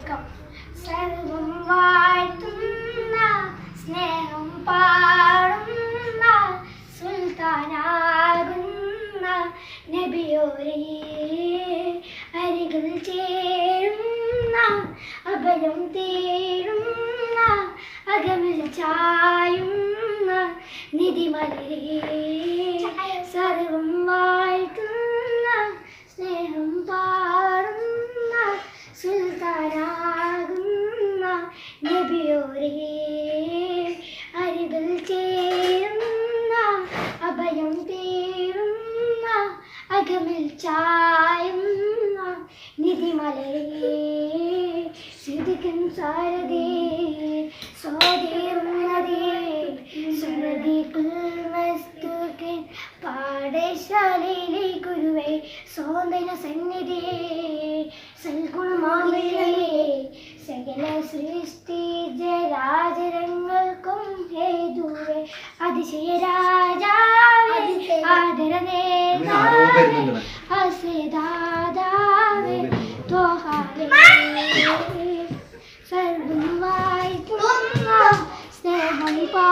കേൾക്കാം. സർവം വാഴ്ത്തുന്ന സ്നേഹം പാടുന്ന സുൽത്താനാകുന്ന നബിയോരേ അരികൾ ചേരുന്ന അഭയം തേടുന്ന അകമിൽ ചായുന്ന നിധിമലരേ സർവം വാഴ്ത്തുന്ന സ്നേഹം പാടുന്ന സുൽത്താനാകുന്ന നബിയോരേ അരികൾ ചേരുന്ന അഭയം തേടുന്ന അകമിൽ ചായുന്ന നിധിമലരേ സിദിക്കൻ സാരതേ സ്വാതീർന്നതേ സുരതിക്കുൽ മസ്തുക്കൻ പാഠശാലയിലെ ഗുരുവേ സോന്ദന സന്നിധിയേ സൽഗുണമാമലേ സകല സൃഷ്ടി ജരാചരങ്ങൾക്കും ഹേതുവേ അതിശയ വാഴ്ത്തുന്ന സ്നേഹം പാ